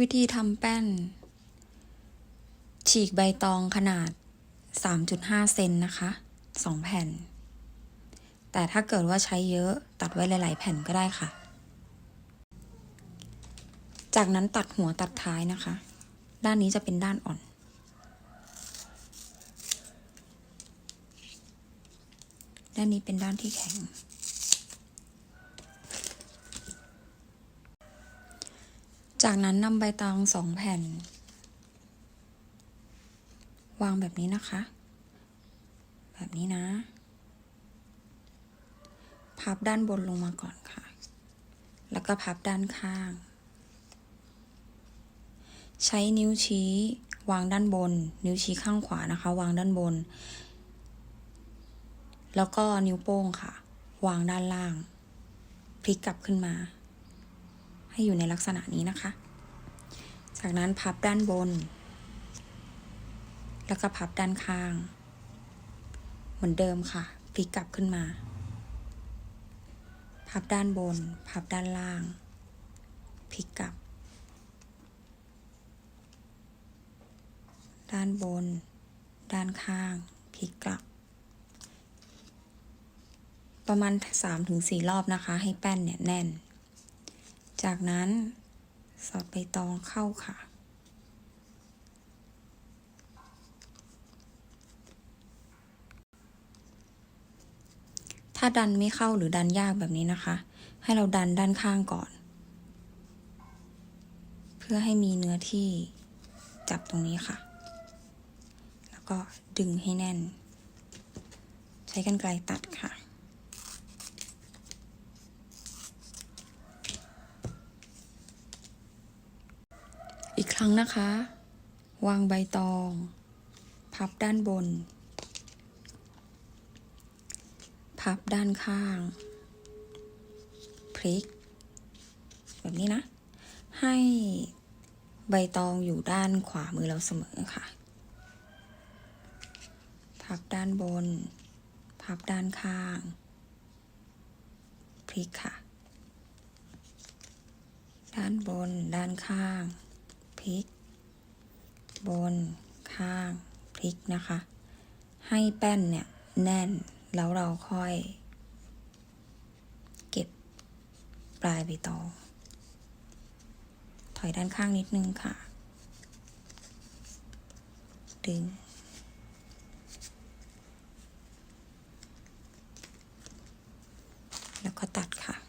วิธีทำแป้น ฉีกใบตองขนาด 3.5 เซนนะคะ 2 แผ่น แต่ถ้าเกิดว่าใช้เยอะตัดไว้หลาย ๆ แผ่นก็ได้ค่ะ จากนั้นตัดหัวตัดท้ายนะคะ ด้านนี้จะเป็นด้านอ่อน ด้านนี้เป็นด้านที่แข็ง จากนั้นนำใบตองสองแผ่น วางแบบนี้นะคะ แบบนี้นะ พับด้านบนลงมาก่อนค่ะ แล้วก็พับด้านข้าง ใช้นิ้วชี้วางด้านบน นิ้วชี้ข้างขวานะคะ วางด้านบน แล้วก็นิ้วโป้งค่ะ วางด้านล่าง พลิกกลับขึ้นมา ให้อยู่ในลักษณะนี้นะคะ จากนั้นพับด้านบน แล้วก็พับด้านข้าง เหมือนเดิมค่ะพลิกกลับขึ้นมา พับด้านบน พับด้านล่างพลิกกลับ ด้านบน ด้านข้างพลิกกลับ ประมาณสามถึงสี่รอบนะคะ ให้แป้นเนี่ยแน่น จากนั้นสอดใบตองเข้าค่ะ ถ้าดันไม่เข้าหรือดันยากแบบนี้นะคะ ให้เราดันด้านข้างก่อน เพื่อให้มีเนื้อที่จับตรงนี้ค่ะ แล้วก็ดึงให้แน่น ใช้กันไกลตัดค่ะ อีกครั้งนะคะ วางใบตอง พับด้านบน พับด้านข้าง พลิก แบบนี้นะ ให้ใบตองอยู่ด้านขวามือเราเสมอค่ะ พับด้านบน พับด้านข้าง พลิกค่ะ ด้านบน ด้านข้าง พลิก บน ข้างพริกนะคะ ให้แป้นเนี่ยแน่น แล้วเราค่อย เก็บปลายใบตอง ถอยด้านข้างนิดนึงค่ะ ดึงแล้วก็ตัดค่ะ